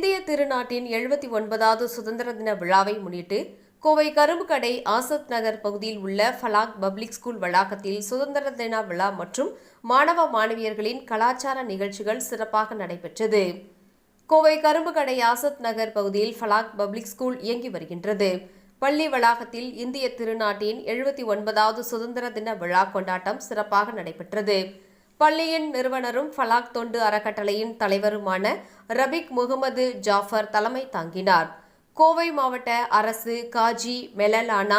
இந்திய திருநாட்டின் எழுபத்தி ஒன்பதாவது சுதந்திர தின விழாவை முன்னிட்டு கோவை கரும்பு கடை ஆசத் நகர் பகுதியில் உள்ள ஃபலாக் பப்ளிக் ஸ்கூல் வளாகத்தில் சுதந்திர தின விழா மற்றும் மாணவ மாணவியர்களின் கலாச்சார நிகழ்ச்சிகள் சிறப்பாக நடைபெற்றது. கோவை கரும்புக்கடை ஆசத் நகர் பகுதியில் ஃபலாக் பப்ளிக் ஸ்கூல் இயங்கி வருகின்றது. பள்ளி வளாகத்தில் இந்திய திருநாட்டின் எழுபத்தி ஒன்பதாவது சுதந்திர தின விழா கொண்டாட்டம் சிறப்பாக நடைபெற்றது. பள்ளியின் நிறுவனரும் ஃபலாக் தொண்டு அறக்கட்டளையின் தலைவருமான ரபிக் முகமது ஜாஃபர் தலைமை தாங்கினார். கோவை மாவட்ட அரசு காஜி மெலலானா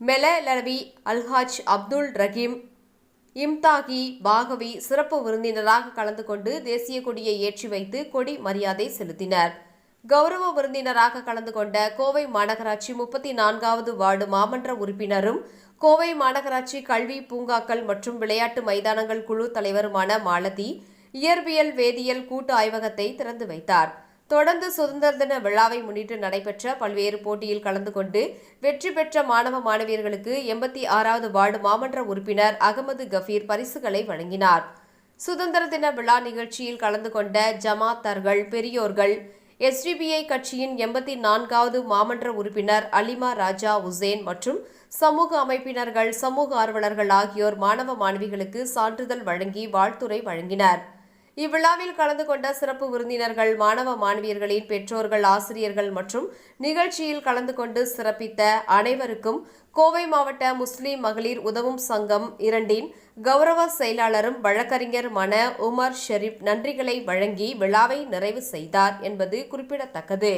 மெலலவி அல்ஹாஜ் அப்துல் ரஹீம் இம்தாகி பாகவி சிறப்பு விருந்தினராக கலந்து கொண்டு தேசிய கொடியை ஏற்றி வைத்து கொடி மரியாதை செலுத்தினர். கௌரவ விருந்தினராக கலந்து கொண்ட கோவை மாநகராட்சி முப்பத்தி நான்காவது வார்டு மாமன்ற உறுப்பினரும் கோவை மாநகராட்சி கல்வி பூங்காக்கள் மற்றும் விளையாட்டு மைதானங்கள் குழு தலைவருமான மாலதி இயற்பியல் வேதியியல் கூட்டு ஆய்வகத்தை திறந்து வைத்தார். தொடர்ந்து சுதந்திர தின விழாவை முன்னிட்டு நடைபெற்ற பல்வேறு போட்டியில் கலந்து கொண்டு வெற்றி பெற்ற மாணவ மாணவியர்களுக்கு எண்பத்தி ஆறாவது வார்டு மாமன்ற உறுப்பினர் அகமது கஃபீர் பரிசுகளை வழங்கினார். சுதந்திர தின விழா நிகழ்ச்சியில் கலந்து கொண்ட ஜமாத்தார்கள் பெரியோர்கள் எஸ்டிபிஐ கட்சியின் எண்பத்தி நான்காவது மாமன்ற உறுப்பினர் அலிமா ராஜா உசேன் மற்றும் சமூக அமைப்பினர்கள் சமூக ஆர்வலர்கள் ஆகியோர் மாணவ மாணவிகளுக்கு சான்றிதழ் வழங்கி வாழ்த்துரை வழங்கினர். இவ்விழாவில் கலந்து கொண்ட சிறப்பு விருந்தினர்கள் மாணவ மாணவியர்களின் பெற்றோர்கள் ஆசிரியர்கள் மற்றும் நிகழ்ச்சியில் கலந்து கொண்டு சிறப்பித்த அனைவருக்கும் கோவை மாவட்ட முஸ்லிம் மகளிர் உதவும் சங்கம் இரண்டின் கௌரவ செயலாளரும் வழக்கறிஞருமான உமர் ஷெரீப் நன்றிகளை வழங்கி விழாவை நிறைவு செய்தார் என்பது குறிப்பிடத்தக்கது.